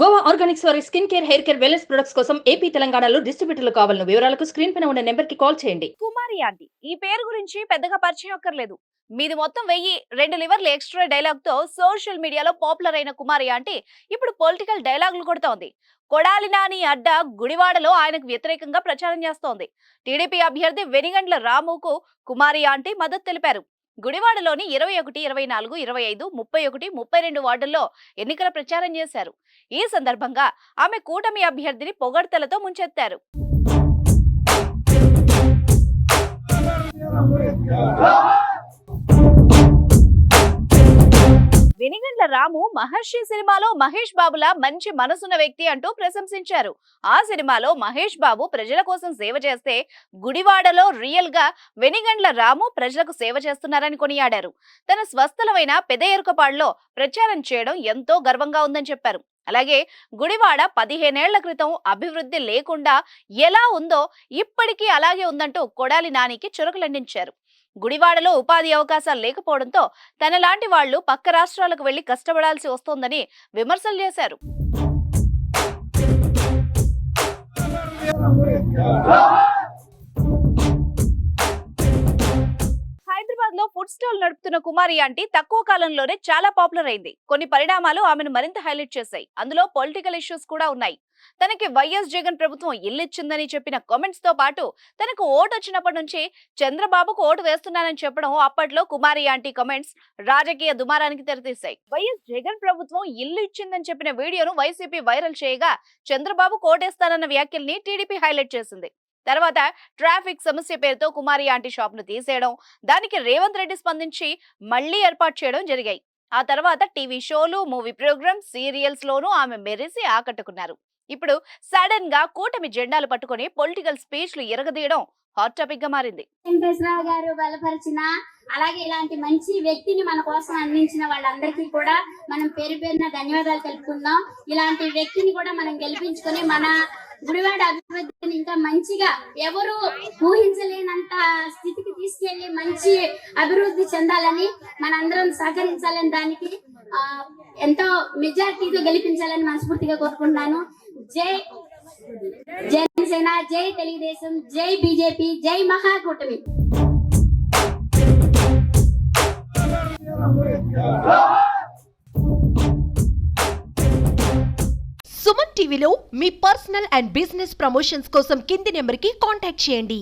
Goa organics వారి skin care hair care wellness products కోసం AP తెలంగాణలో డిస్ట్రిబ్యూటర్లు కావాలను వివరాలకు స్క్రీన్ పైన ఉన్న నెంబర్కి కాల్ చేయండి. కుమారి ఆంటీ ఈ పేరు గురించి పెద్దగా పరిచయం అక్కర్లేదు. మీది మొత్తం వెయ్యి రెండు లివర్లు ఎక్స్ట్రా డైలాగ్తో సోషల్ మీడియాలో పాపులర్ అయిన కుమారి ఆంటీ ఇప్పుడు పొలిటికల్ డైలాగులు కొడుతోంది. కొడాలి నాని అడ్డ గుడివాడలో ఆయనకు వ్యతిరేకంగా ప్రచారం చేస్తోంది. టీడీపీ అభ్యర్థి వెనిగండ్ల రాముకు కుమారి ఆంటీ మద్దతు తెలిపారు. గుడివాడలోని ఇరవై ఒకటి ఇరవై నాలుగు ఇరవై ఐదు ముప్పై ఒకటి ముప్పై రెండు వార్డుల్లో ఎన్నికల ప్రచారం చేశారు. ఈ సందర్భంగా ఆమె కూటమి అభ్యర్థిని పొగడ్తలతో ముంచెత్తారు. రాము మహర్షి సినిమాలో మహేష్ బాబులా మంచి మనసున్న వ్యక్తి అంటూ ప్రశంసించారు. ఆ సినిమాలో మహేష్ బాబు ప్రజల కోసం సేవ చేస్తే గుడివాడలో రియల్గా వెనిగండ్ల రాము ప్రజలకు సేవ చేస్తున్నారని కొనియాడారు. తన స్వస్థలమైన పెదయరుకపాడులో ప్రచారం చేయడం ఎంతో గర్వంగా ఉందని చెప్పారు. అలాగే గుడివాడ పదిహేనేళ్ళ క్రితం అభివృద్ధి లేకుండా ఎలా ఉందో ఇప్పటికీ అలాగే ఉందంటూ కొడాలి నానికి చురకలండించారు. గుడివాడలో ఉపాధి అవకాశాలు లేకపోవడంతో తనలాంటి వాళ్ళు పక్క రాష్ట్రాలకు వెళ్ళి కష్టపడాల్సి వస్తోందని విమర్శలు చేశారు. హైదరాబాద్లో ఫుడ్ స్టాల్ నడుపుతున్న కుమారి ఆంటీ తక్కువ కాలంలోనే చాలా పాపులర్ అయింది. కొన్ని పరిణామాలు ఆమెను మరింత హైలైట్ చేశాయి. అందులో పొలిటికల్ ఇష్యూస్ కూడా ఉన్నాయి. తనకి వైఎస్ జగన్ ప్రభుత్వం ఇల్లు ఇచ్చిందని చెప్పిన కామెంట్స్తో పాటు తనకు ఓటు వచ్చినప్పటి నుంచి చంద్రబాబుకు ఓటు వేస్తున్నానని చెప్పడం అప్పట్లో కుమారి ఆంటీ కామెంట్స్ రాజకీయ దుమారానికి తెరతీశాయి. వైఎస్ జగన్ ప్రభుత్వం ఇల్లు ఇచ్చిందని చెప్పిన వీడియోను వైసీపీ వైరల్ చేయగా చంద్రబాబు కోటేస్తానన్న వ్యాఖ్యల్ని టీడీపీ హైలైట్ చేసింది. తర్వాత ట్రాఫిక్ సమస్య పేరుతో కుమారి ఆంటీ షాప్ను తీసేయడం దానికి రేవంత్ రెడ్డి స్పందించి మళ్ళీ ఏర్పాటు చేయడం జరిగాయి. ఆ తర్వాత టీవీ షోలు మూవీ ప్రోగ్రామ్ సీరియల్స్ లోనూ ఆమె మెరిసి ఆకట్టుకున్నారు. ఇప్పుడు సడన్గా కూటమి జెండాలు పట్టుకొని పొలిటికల్ స్పీచ్లు ఎరగదీయడం హాట్ టాపిక్గా మారింది. వెంకటేశ్వరరావు గారు బలపరిచిన అలాగే ఇలాంటి మంచి వ్యక్తిని మన కోసం అందించిన వాళ్ళందరికీ కూడా మనం పేరు పేరున ధన్యవాదాలు తెలుపుకుందాం. ఇలాంటి వ్యక్తిని కూడా మనం గెలిపించుకొని మన గుడివాడ అభివృద్ధిని ఇంకా మంచిగా ఎవరు ఊహించలేనంత స్థితికి తీసుకెళ్ళి మంచి అభివృద్ధి చెందాలని మనందరం సహకరించాలని దానికి ఆ, ఎంతో మెజార్టీతో గెలిపించాలని మనస్ఫూర్తిగా కోరుకుంటున్నాను. జై జనసేన జై తెలుగుదేశం జై బీజేపీ జై మహాకూటమి. సుమన్ టీవీలో మీ పర్సనల్ అండ్ బిజినెస్ ప్రమోషన్స్ కోసం కింది నెంబర్కి కాంటాక్ట్ చేయండి.